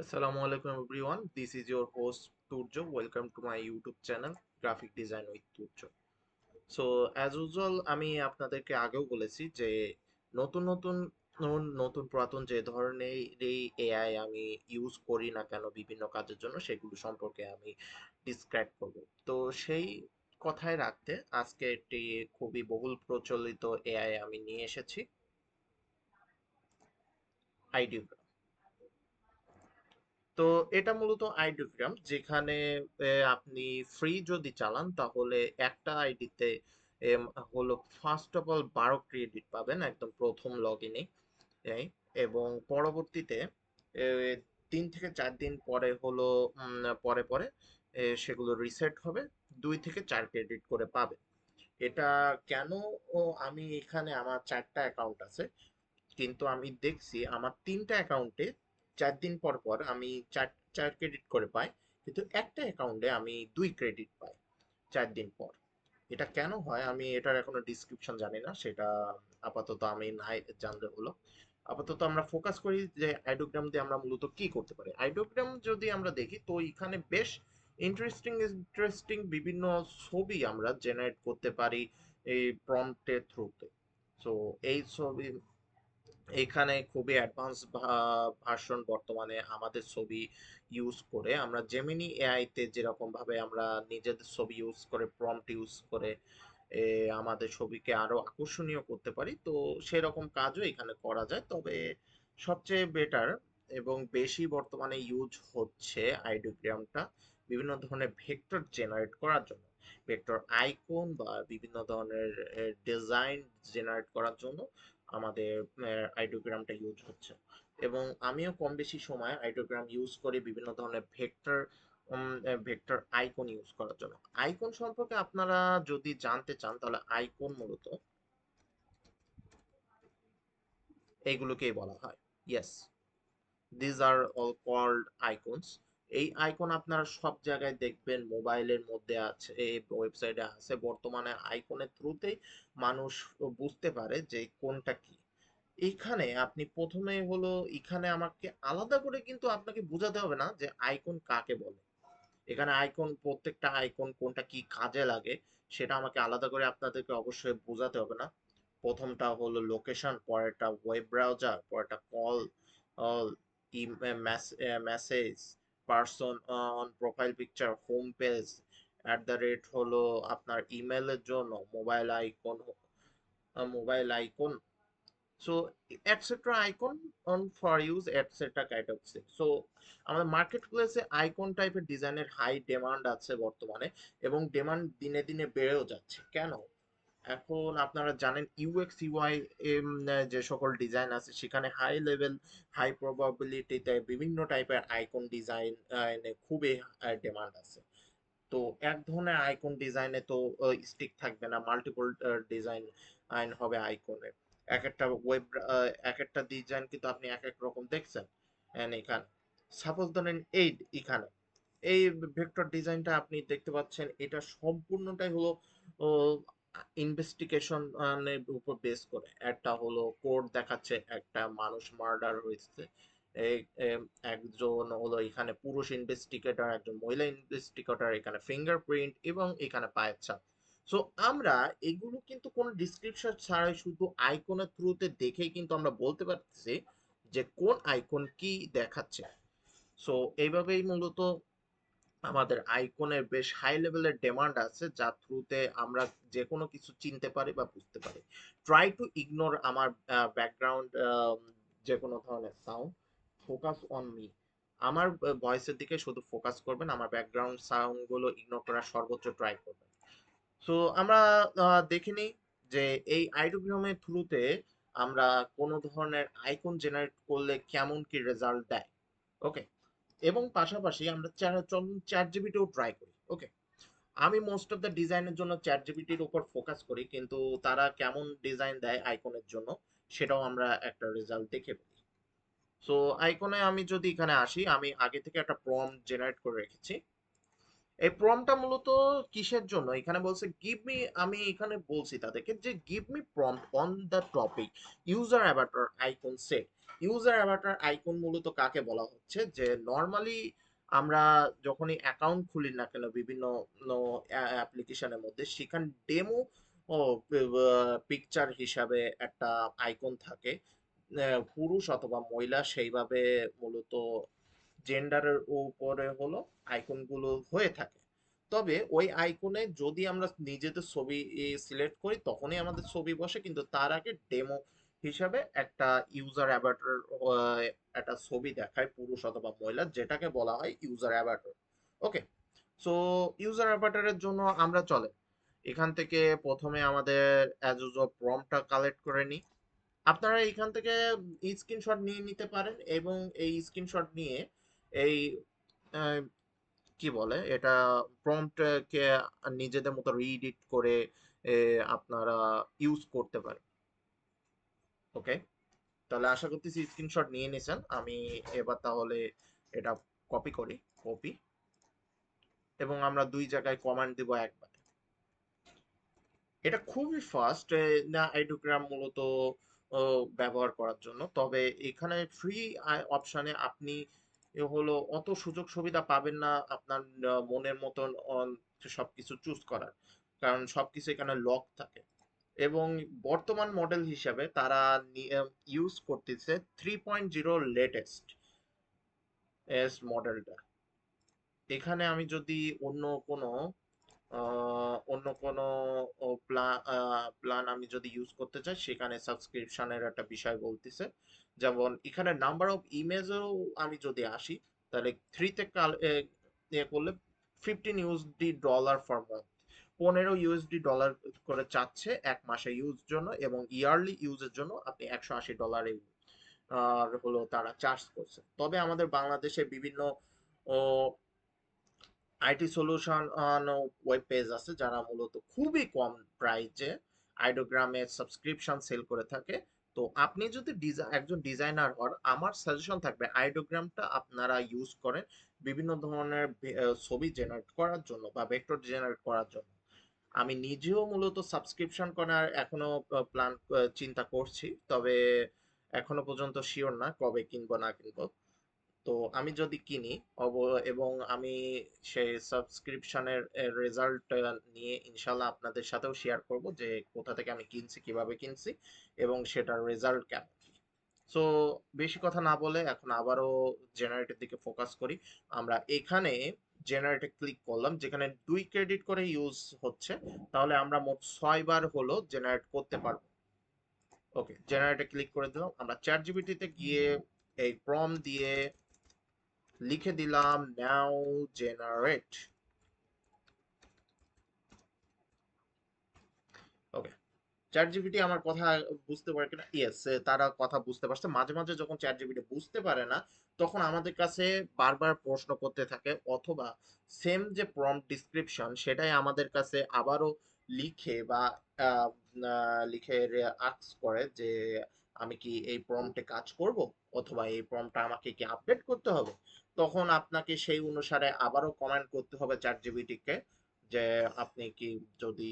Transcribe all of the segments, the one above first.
Assalamu alaikum, everyone. This is your host, Turjo. Welcome to my YouTube channel, Graphic Design with Turjo. So as usual আমি আপনাদেরকে আগেও বলেছি যে নতুন নতুন নতুন পুরাতন যে ধরনের এই এআই আমি ইউজ করি না কেন বিভিন্ন কাজের জন্য, সেগুলো সম্পর্কে আমি ডিসক্রাইব করব তো সেই কথায় রাখতে আজকে একটি খুবই বহুল প্রচলিত এআই আমি নিয়ে এসেছি আইডিওগ্রাম তো এটা মূলত আইডিওগ্রাম, যেখানে আপনি ফ্রি যদি চালান, তাহলে একটা আইডিতে হলো ফার্স্ট অফ অল বারো ক্রেডিট পাবেন একদম প্রথম লগ ইনে এবং পরবর্তীতে তিন থেকে চার দিন পরে হলো পরে পরে সেগুলো রিসেট হবে, দুই থেকে চার ক্রেডিট করে পাবে এটা কেন আমি এখানে আমার চারটা অ্যাকাউন্ট আছে, কিন্তু আমি দেখছি আমার তিনটা অ্যাকাউন্টে চার দিন পর পর আমি চার চার ক্রেডিট করে পাই, কিন্তু একটা অ্যাকাউন্টে আমি দুই ক্রেডিট পাই চার দিন পর। এটা কেন হয়? আমি এটার এখনও ডিসক্রিপশন জানি না, সেটা আপাতত আমি নাই জানলে হলো। আপাতত আমরা ফোকাস করি যে আইডোগ্রাম দিয়ে আমরা মূলত কি করতে পারি। আইডোগ্রাম যদি আমরা দেখি, তো এখানে বেশ ইন্টারেস্টিং ইন্টারেস্টিং বিভিন্ন ছবি আমরা জেনারেট করতে পারি এই প্রম্পটের থ্রুতে সো এই ছবি এখানে খুবই অ্যাডভান্স ভার্সন বর্তমানে আমাদের ছবি ইউজ করে। আমরা জেমিনি এআইতে যেরকম ভাবে আমরা নিজেদের ছবি ইউজ করে প্রম্পট ইউজ করে আমাদের ছবিকে আরও আকর্ষণীয় করতে পারি। তো সেরকম কাজও এখানে করা যায়। তবে সবচেয়ে বেটার এবং বেশি বর্তমানে ইউজ হচ্ছে আইডিওগ্রামটা বিভিন্ন ধরনের ভেক্টর জেনারেট করার জন্য। ভেক্টর আইকন বা বিভিন্ন ধরনের ডিজাইন জেনারেট করার জন্য। আমাদের আইডিওগ্রামটা ইউজ হচ্ছে। এবং আমিও কম বেশি সময় আইডিওগ্রাম ইউজ করি বিভিন্ন ধরনের ভেক্টর ভেক্টর আইকন ইউজ করার জন্য। আইকন সম্পর্কে আপনারা যদি জানতে চান, তাহলে আইকন মূলত এগুলোকেই বলা হয়। Yes these are all called icons এই আইকন আপনারা সব জায়গায় দেখবেন মোবাইলের মধ্যে আছে ওয়েবসাইটে আছে। বর্তমানে আইকনের থ্রুতেই মানুষ বুঝতে পারে যে কোনটা কি। এখানে আপনি প্রথমে হলো, এখানে আমাকে আলাদা করে কিন্তু আপনাকে বোঝাতে হবে না যে আইকন কাকে বলে। এখানে আইকন প্রত্যেকটা আইকন কোনটা কি কাজে লাগে, সেটা আমাকে আলাদা করে আপনাদেরকে অবশ্যই বোঝাতে হবে না। প্রথমটা হলো লোকেশন পরেরটা ওয়েব ব্রাউজার পরেরটা call message person on profile picture home page at the rate হলো আপনার ইমেলের জন্য mobile icon mobile icon so etcetera icon on for use etcetera kind so আমাদের মার্কেট প্লেসে আইকন টাইপের ডিজাইনের হাই ডিমান্ড আছে বর্তমানে, এবং ডিমান্ড দিনে দিনে বেড়েও যাচ্ছে। কেন? এখন আপনারা জানেন ইউএক্স ইউআই যে সকল ডিজাইন আছে, সেখানে হাই লেভেল হাই প্রবাবিলিটিতে বিভিন্ন টাইপের আইকন ডিজাইন খুবই ডিমান্ড আছে। তো এক ধরনের আইকন ডিজাইনে তো স্টিক থাকবে না মাল্টিপল ডিজাইন আইন হবে আইকনের এক একটা ওয়েব এক একটা ডিজাইন কিন্তু আপনি এক এক রকম দেখছেন। এখানে সাপোজ ধরেন এই, এখানে, এই ভেক্টর ডিজাইনটা আপনি দেখতে পাচ্ছেন, এটা সম্পূর্ণটাই হলো ইনভেস্টিগেশন উপর বেস করে। একটা হলো কোড দেখাচ্ছে একটা মানুষ মার্ডার হয়েছে। একজন হলো এখানে পুরুষ ইনভেস্টিগেটর একজন মহিলা ইনভেস্টিগেটর এখানে ফিঙ্গারপ্রিন্ট এবং এখানে পায়ের ছাপ। সো আমরা এগুলো কিন্তু কোনো ডিসক্রিপশন ছাড়াই শুধু আইকনের থ্রুতে দেখেই কিন্তু আমরা বলতে পারতেছি যে কোন আইকন কি দেখাচ্ছে। সো এইভাবেই মূলত আমাদের আইকনের বেশ হাই লেভেলের ডিমান্ড আছে যার থ্রুতে আমরা যে কোনো কিছু চিনতে পারি বা বুঝতে পারি। ট্রাই টু ইগনোর আমার ব্যাকগ্রাউন্ড যে কোনো ধরনের সাউন্ড ফোকাস অন মি আমার ভয়েসের দিকে শুধু ফোকাস করবেন আমার ব্যাকগ্রাউন্ড সাউন্ডগুলো ইগনোর করার সর্বোচ্চ ট্রাই করবেন। সো আমরা আহ, দেখে নিই যে এই আইডিওগ্রামের থ্রুতে আমরা কোনো ধরনের আইকন জেনারেট করলে কেমন কি রেজাল্ট দেয়। ওকে এবং পাশাপাশি আমরা চ্যাট জিবিটিও ট্রাই করি ওকে আমি মোস্ট অফ দ্য ডিজাইনের জন্য চ্যাট জিবিটির উপর ফোকাস করি, কিন্তু তারা কেমন ডিজাইন দেয় আইকনের জন্য, সেটাও আমরা একটা রেজাল্ট দেখে ফেলি। সো আইকনে আমি যদি এখানে আসি, আমি আগে থেকে একটা প্রম্পট জেনারেট করে রেখেছি। এই প্রম্পটটা মূলত কিসের জন্য? এখানে বলছে গিভ মি আমি এখানে বলছি তাদেরকে যে give me prompt on the topic user avatar icon set user avatar icon মূলত কাকে বলা হচ্ছে? যে নর্মালি আমরা যখনই অ্যাকাউন্ট খুলি না কেন, বিভিন্ন অ্যাপ্লিকেশনের মধ্যে, সেখানে ডেমো পিকচার হিসাবে একটা আইকন থাকে। পুরুষ অথবা মহিলা সেইভাবে মূলত জেন্ডারের উপরে হলো আইকনগুলো হয়ে থাকে। তবে ওই আইকনে যদি আমরা নিজেদের ছবি সিলেক্ট করি, তখনই আমাদের ছবি বসে, কিন্তু তার আগে ডেমো হিসাবে একটা ইউজার অ্যাভাটার একটা ছবি দেখায় পুরুষ অথবা মহিলা, যেটাকে বলা হয় user avatar okay so user অ্যাভাটারের জন্য আমরা চলে। এখান থেকে প্রথমে আমাদের অ্যাজ ইউজুয়াল প্রম্পটটা কালেক্ট করে নিই। আপনারা এখান থেকে স্ক্রিনশট নিয়ে নিতে পারেন এবং এই স্ক্রিনশট নিয়ে এই কি বলে, এটা প্রম্পটকে নিজেদের মতো রিএডিট করে আপনারা ইউজ করতে পারেন। ওকে তাহলে আশা করতেছি স্ক্রিনশট নিয়ে নিয়েছেন আমি এবার তাহলে এটা কপি করি কপি এবং আমরা দুই জায়গায় কমান্ড দিব একবার। এটা খুবই ফাস্ট না আইডোগ্রাম মূলত ব্যবহার করার জন্য। তবে এখানে ফ্রি অপশানে আপনি হলো অত সুযোগ সুবিধা পাবেন না আপনার মনের মতন সবকিছু চুজ করার। কারণ সবকিছু এখানে লক থাকে। এবং বর্তমান মডেল হিসাবে তারা ইউজ করতেছে three point zero latest S মডেলটা এখানে আমি যদি অন্য কোনো অন্য কোনো প্ল্যান আমি যদি ইউজ করতে চাই, সেখানে সাবস্ক্রিপশনের একটা বিষয় বলতেছে। যেমন এখানে নাম্বার অফ ইমেজও আমি যদি আসি, তাহলে থ্রিতে কাল করলে fifteen USD dollar for month পনেরো ইউএসডি ডলার করে চাচ্ছে এক মাসে ইউজ জন্য এবং ইয়ারলি ইউজের জন্য আপনি একশো আশি ডলারে আর হলো তারা চার্জ করছে। তবে আমাদের বাংলাদেশে বিভিন্ন আইটি সলিউশন ওয়েব পেজ আছে যারা মূলত খুবই কম প্রাইজে আইডোগ্রামের সাবস্ক্রিপশন সেল করে থাকে। তো আপনি যদি একজন ডিজাইনার হন, আমার সাজেশন থাকবে আইডোগ্রামটা আপনারা ইউজ করেন। বিভিন্ন ধরনের ছবি জেনারেট করার জন্য বা ভেক্টর জেনারেট করার জন্য। আমি নিজেও মূলত সাবস্ক্রিপশন করার এখনও প্ল্যান চিন্তা করছি। তবে এখনও পর্যন্ত শিওর না কবে কিনবো, না কিনবো। তো আমি যদি কিনি, অব, এবং আমি সেই সাবস্ক্রিপশনের রেজাল্ট নিয়ে ইনশাল্লাহ আপনাদের সাথেও শেয়ার করব যে কোথা থেকে আমি কিনছি, কীভাবে কিনছি, এবং সেটার রেজাল্ট কেমন। সো বেশি কথা না বলে এখন আবারও জেনারেটের দিকে ফোকাস করি। আমরা এখানে জেনারেটে ক্লিক করলাম, যেখানে দুই ক্রেডিট করে ইউজ হচ্ছে, তাহলে আমরা মোট ছয় বার হলো জেনারেট করতে পারব। ওকে জেনারেটে ক্লিক করে দিলাম, আমরা চ্যাট জিবিটিতে গিয়ে এই প্রম দিয়ে লিখে দিলাম now generate okay chat GPT আমার কথা বুঝতে পারে কিনা? ইয়েস তারা কথা বুঝতে পারছে। মাঝে মাঝে যখন চ্যাট জিপিটি বুঝতে পারে না, তখন আমাদের কাছে বারবার প্রশ্ন করতে থাকে অথবা সেম যে প্রম্পট ডিসক্রিপশন সেটাই আমাদের কাছে আবারও লিখে বা লিখে আক্স করে যে আমি কি এই প্রম্পটে কাজ করব? অথবা এই প্রম্পটটা আমাকে কি আপডেট করতে হবে? তখন আপনাকে সেই অনুসারে আবারও কমেন্ট করতে হবে চ্যাট জিপিটিকে যে আপনি কি যদি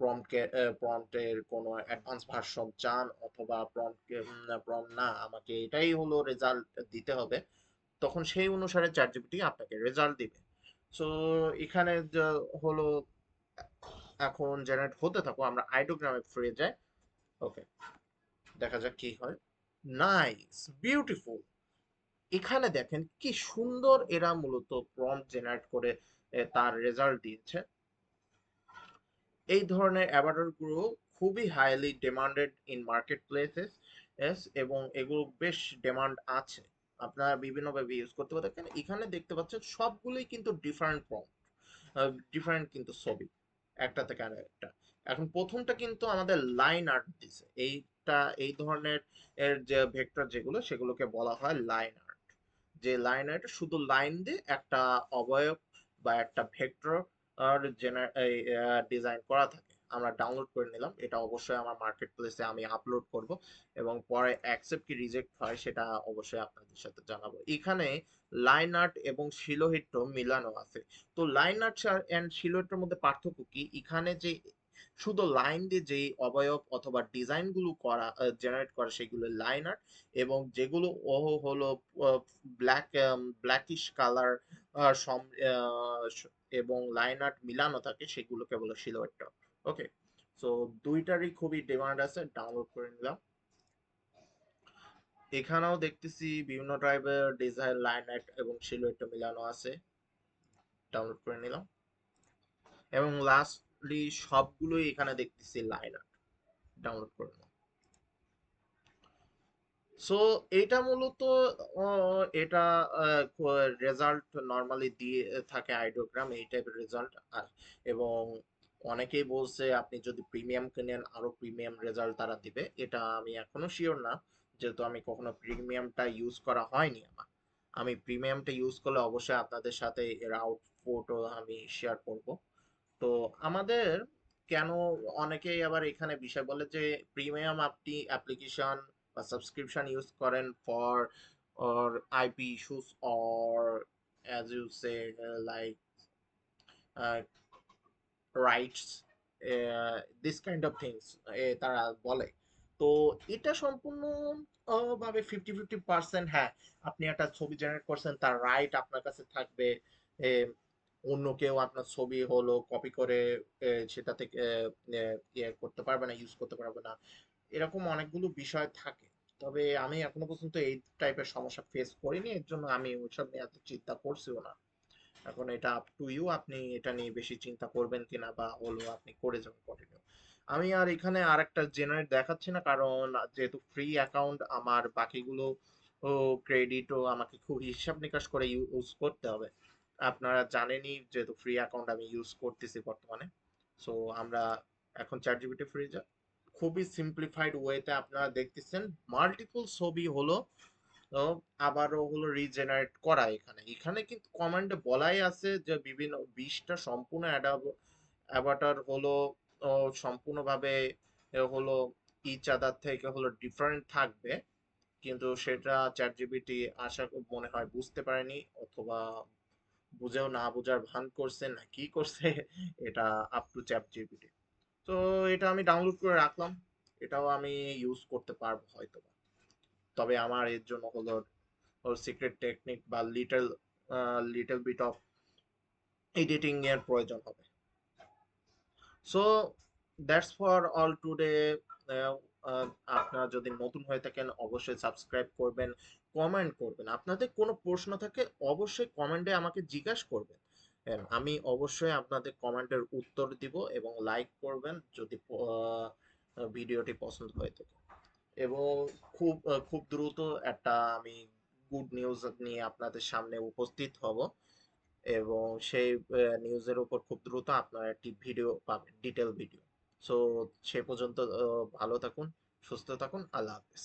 প্রম্পটকে প্রম্পটের কোনো অ্যাডভান্স ভার্সন চান অথবা প্রম্পটকে প্রম্পট না, আমাকে এটাই হলো রেজাল্ট দিতে হবে, তখন সেই অনুসারে চ্যাট জিপিটি আপনাকে রেজাল্ট দিবে। সো এখানে হলো, এখন জেনারেট হতে থাকো আমরা আইডোগ্রামে ফিরে যাই। ওকে দেখা যাক কি হয়। নাইস বিউটিফুল এখানে দেখেন কি সুন্দর এরা মূলত প্রম্পট জেনারেট করে তার রেজাল্ট দিয়েছে। এই ধরনের অ্যাভাটারগুলো খুবই highly demanded in market places এবং এগুলো বেশ ডিমান্ড আছে। আপনারা বিভিন্নভাবে ইউজ করতে পারেন এখানে দেখতে পাচ্ছেন সবগুলোই কিন্তু ডিফারেন্ট প্রম্পট ডিফারেন্ট কিন্তু ছবি, একটা থেকে আর একটা এখন প্রথমটা কিন্তু আমাদের লাইন আর্ট দিছে। এইটা, এই ধরনের এর যে ভেক্টর যেগুলো, সেগুলোকে বলা হয় লাইন আর্ট যে লাইন আর্ট শুধু লাইন দিয়ে একটা অবয়ব বা একটা ভেক্টর আর ডিজাইন করা থাকে। আমরা ডাউনলোড করে নিলাম। এটা অবশ্যই আমার মার্কেট প্লেসে আমি আপলোড করব এবং পরে অ্যাকসেপ্ট কি রিজেক্ট হয় সেটা অবশ্যই আপনাদের সাথে জানাব। এখানে লাইন আর্ট এবং শিলোহিট মিলানো আছে। তো লাইন আর্ট অ্যান্ড শিলোহিটের মধ্যে পার্থক্য কি? এখানে যে শুধু লাইন দিয়ে যে অবয়ব অথবা ডিজাইনগুলো করা জেনারেট করে সেগুলো লাইন আর্ট এবং যেগুলো ও হলো ব্ল্যাক ব্ল্যাকিশ কালার এবং লাইন আর্ট মিলানো থাকে সেগুলোকে বলে সিলোয়েটটা ওকে সো দুইটারই খুবই ডিমান্ড আছে ডাউনলোড করে নিলাম। এখানেও দেখতেছি বিভিন্ন টাইপের ডিজাইন লাইন আর্ট এবং সিলুয়েটটা মিলানো আছে। ডাউনলোড করে নিলাম। এবং লাস্টলি সবগুলোই এখানে দেখতেছি লাইন আর্ট ডাউনলোড করে নিলাম। সো এটা মূলত এটা রেজাল্ট নর্মালি দিয়ে থাকে আইডিওগ্রাম এই টাইপের রেজাল্ট আর, এবং অনেকেই বলছে আপনি যদি প্রিমিয়াম কেনেন, আরও প্রিমিয়াম রেজাল্ট তারা দিবে। এটা আমি এখনও শিওর না, যেহেতু আমি কখনো প্রিমিয়ামটা ইউজ করা হয়নি আমার। আমি প্রিমিয়ামটা ইউজ করলে অবশ্যই আপনাদের সাথে এর আউটপুটও আমি শেয়ার করব। তো আমাদের, কেন অনেকেই আবার এখানে বিষয় বলে যে প্রিমিয়াম আপনি অ্যাপ্লিকেশন বা সাবস্ক্রিপশন ইউজ করেন for as you say uh, like uh, rights uh, this kind of things এ তারা বলে। তো এটা সম্পূর্ণ ভাবে ফিফটি ফিফটি পার্সেন্ট হ্যাঁ আপনি একটা ছবি জেনারেট করছেন তার রাইট আপনার কাছে থাকবে অন্য কেউ আপনার ছবি হলো কপি করে সেটা থেকে ইয়ে করতে পারবে না ইউজ করতে পারবে না। এরকম অনেকগুলো বিষয় থাকে। তবে আমি এখনও পর্যন্ত এই টাইপের সমস্যা ফেস করিনি, এর জন্য আমি ওইসব নিয়ে এত চিন্তা করছিও না। এখন এটা আপ টু ইউ আপনি এটা নিয়ে বেশি চিন্তা করবেন কিনা বা হলো আপনি করে যাবেন কন্টিনিউ আমি আর এখানে আর একটা জেনারেট দেখাচ্ছি না, কারণ যেহেতু ফ্রি অ্যাকাউন্ট আমার বাকিগুলো, ও ক্রেডিটও আমাকে খুব হিসাব নিকাশ করে ইউজ করতে হবে। আপনারা জানেনই যেহেতু ফ্রি অ্যাকাউন্ট আমি ইউজ করতেছি বর্তমানে। সো আমরা এখন চার জিপিটি ফ্রি খুবই সিম্পলিফাইড ওয়েতে আপনারা দেখতেছেন। মাল্টিপল ছবি হলো আবারও হলো রিজেনারেট করা এখানে। এখানে কিন্তু কমান্ডে বলাই আছে যে বিভিন্ন বিশটা সম্পূর্ণ অ্যাভাটার হলো সম্পূর্ণভাবে হলো ইচ আদার থেকে হলো ডিফারেন্ট থাকবে। কিন্তু সেটা চ্যাট জিবিটি আশা মনে হয় বুঝতে পারেনি অথবা বুঝেও না বুঝার ভান করছে না কি করছে, এটা আপ টু চ্যাট জিপিটি তো এটা আমি ডাউনলোড করে রাখলাম। এটাও আমি ইউজ করতে পারব হয়তো তবে আমার এর জন্য হলো ওর সিক্রেট টেকনিক বা little little bit of editing এর প্রয়োজন হবে। So that's for all today আপনারা যদি নতুন হয়ে থাকেন, অবশ্যই সাবস্ক্রাইব করবেন কমেন্ট করবেন। আপনাদের কোনো প্রশ্ন থাকে, অবশ্যই কমেন্টে আমাকে জিজ্ঞাসা করবেন। আমি অবশ্যই আপনাদের কমেন্টের উত্তর দিব এবং লাইক করবেন যদি ভিডিওটি পছন্দ হয়ে থাকে। এবং খুব খুব দ্রুত একটা আমি গুড নিউজ নিয়ে আপনাদের সামনে উপস্থিত হব এবং সেই নিউজের উপর খুব দ্রুত আপনারা একটি ভিডিও পাবেন ডিটেল ভিডিও সো সে পর্যন্ত ভালো থাকুন, সুস্থ থাকুন, আল্লাহ হাফেজ।